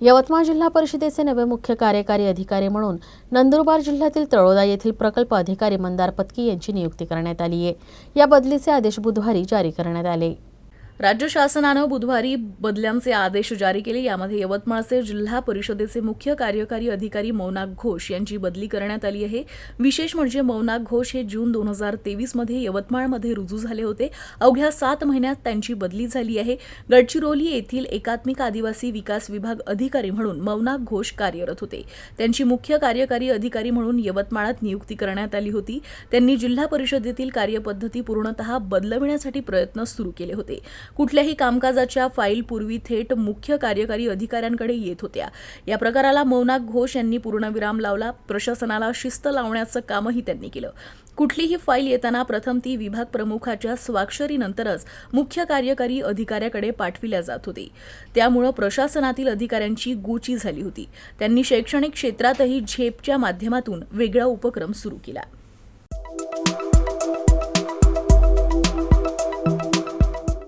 यवतमाळ जिल्हा परिषदेचे नवे मुख्य कार्यकारी अधिकारी म्हणून नंदुरबार जिल्ह्यातील तळोदा येथील प्रकल्प अधिकारी मंदार पत्की यांची नियुक्ती करण्यात आली आहे या बदलीचे आदेश बुधवारी जारी करण्यात आले. राज्य शासनानं बुधवारी बदल्यांचे आदेश जारी केले. यामध्ये यवतमाळचे जिल्हा परिषदेचे मुख्य कार्यकारी अधिकारी मौनाक घोष यांची बदली करण्यात आली आहे. विशेष म्हणजे मौनाक घोष हे जून दोन हजार तेवीसमध्ये यवतमाळमध्ये रुजू झाले होते. अवघ्या सात महिन्यात त्यांची बदली झाली आहे. गडचिरोली येथील एकात्मिक आदिवासी विकास विभाग अधिकारी म्हणून मौनाक घोष कार्यरत होते. त्यांची मुख्य कार्यकारी अधिकारी म्हणून यवतमाळात नियुक्ती करण्यात आली होती. त्यांनी जिल्हा परिषदेतील कार्यपद्धती पूर्णतः बदलविण्यासाठी प्रयत्न सुरू केले होते. कुठल्याही कामकाजाच्या फाईल पूर्वी थेट मुख्य कार्यकारी अधिकाऱ्यांकडे येत होत्या. या प्रकाराला मौनाक घोष यांनी पूर्णविराम लावला. प्रशासनाला शिस्त लावण्याचं कामही त्यांनी केलं. कुठलीही फाईल येताना प्रथम ती विभाग प्रमुखाच्या स्वाक्षरीनंतरच मुख्य कार्यकारी अधिकाऱ्याकडे पाठविल्या जात होती. त्यामुळं प्रशासनातील अधिकाऱ्यांची गुची झाली होती. त्यांनी शैक्षणिक क्षेत्रातही झेपच्या माध्यमातून वेगळा उपक्रम सुरू केला.